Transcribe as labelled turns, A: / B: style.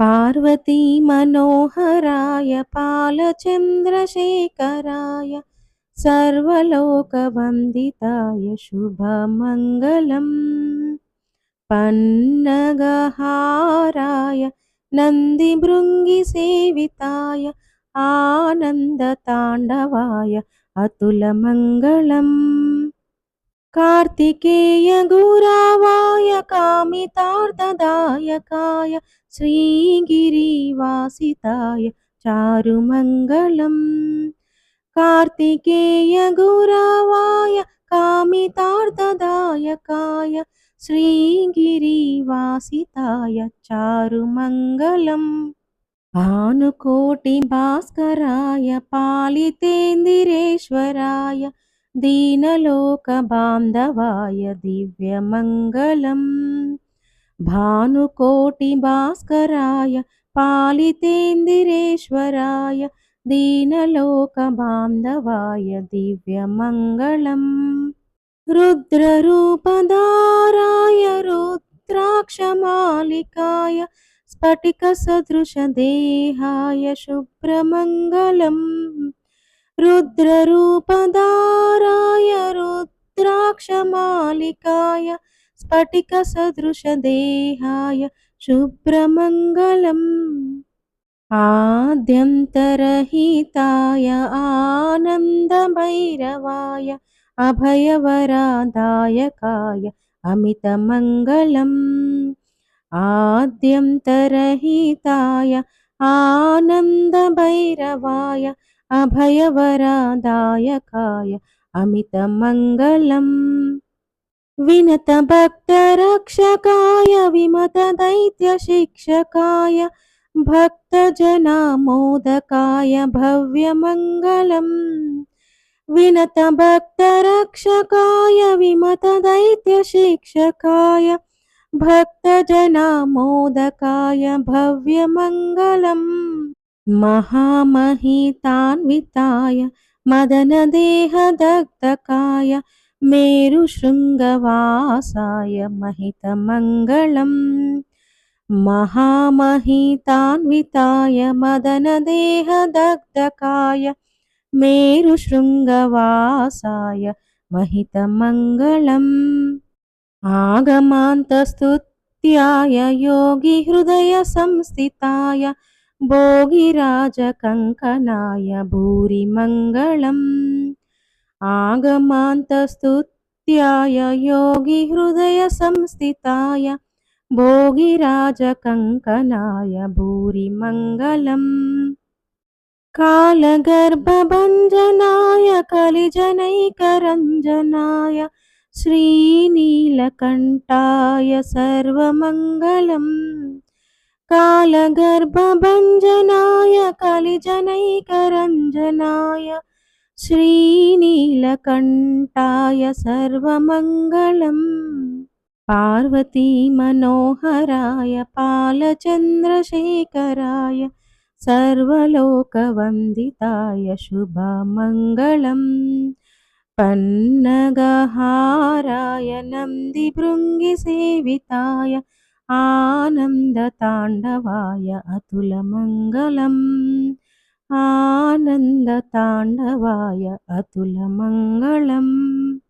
A: Parvati Manoharrai पालचन्द्रशेखराय सर्वलोकवन्दिताय शुभमङ्गलम् पन्नगहाराय नन्दिभृङ्गिसेविताय आनन्दताण्डवाय अतुलमङ्गलम् Karthikeya గురావాయ కామితార్థదాయకాయ శ్రీగిరివాసితాయ చారుమంగళం. Karthikeya గురావాయ కామితార్థదాయకాయ శ్రీగిరివాసితాయ చారుమంగళం. భానుకోటి భాస్కరాయ పాలితేందిరేశ్వరాయ दीनलोकबान्धवाय दिव्यमङ्गलम् भानुकोटिभास्कराय पालितेन्दिरेश्वराय दीनलोकबान्धवाय दिव्यमङ्गलम् रुद्ररूपधाराय रुद्राक्षमालिकाय स्फटिकसदृशदेहाय शुभ्रमङ्गलम् रुद्ररूपधाराय रुद्राक्षमालिकाय स्फटिकसदृशदेहाय शुभ्रमङ्गलम् आद्यन्तरहिताय आनन्दभैरवाय अभयवरादायकाय अमितमङ्गलम् आद्यन्तरहिताय आनन्दभैरवाय अभयवरादायकाय अमितमङ्गलम्। विनतभक्तरक्षकाय विमतदैत्यशिक्षकाय भक्तजनामोदकाय भव्यमङ्गलम्। विनतभक्तरक्षकाय विमतदैत्यशिक्षकाय भक्तजनामोदकाय भव्यमङ्गलम्। महामहितान्विताय मदनदेहदग्धकाय मेरुशृङ्गवासाय महितमङ्गलम् महामहितान्विताय मदनदेहदग्धकाय मेरुशृङ्गवासाय महितमङ्गलम् आगमान्तस्तुत्याय योगिहृदयसंस्थिताय भोगिराजकङ्कनाय भूरिमङ्गलम्। आगमान्तस्तुत्याय योगिहृदयसंस्थिताय भोगिराजकङ्कनाय भूरिमङ्गलम्। कालगर्भभञ्जनाय कलिजनैकरञ्जनाय श्रीनीलकण्ठाय सर्वमङ्गलम् कालगर्भभञ्जनाय कलिजनैकरञ्जनाय श्रीनीलकण्ठाय सर्वमङ्गलम् Parvati Manoharrai पालचन्द्रशेखराय सर्वलोकवन्दिताय शुभमङ्गलम् पन्नगहाराय नन्दिभृङ्गिसेविताय आनन्दताण्डवाय अतुलमङ्गलम्। आनन्दताण्डवाय अतुलमङ्गलम्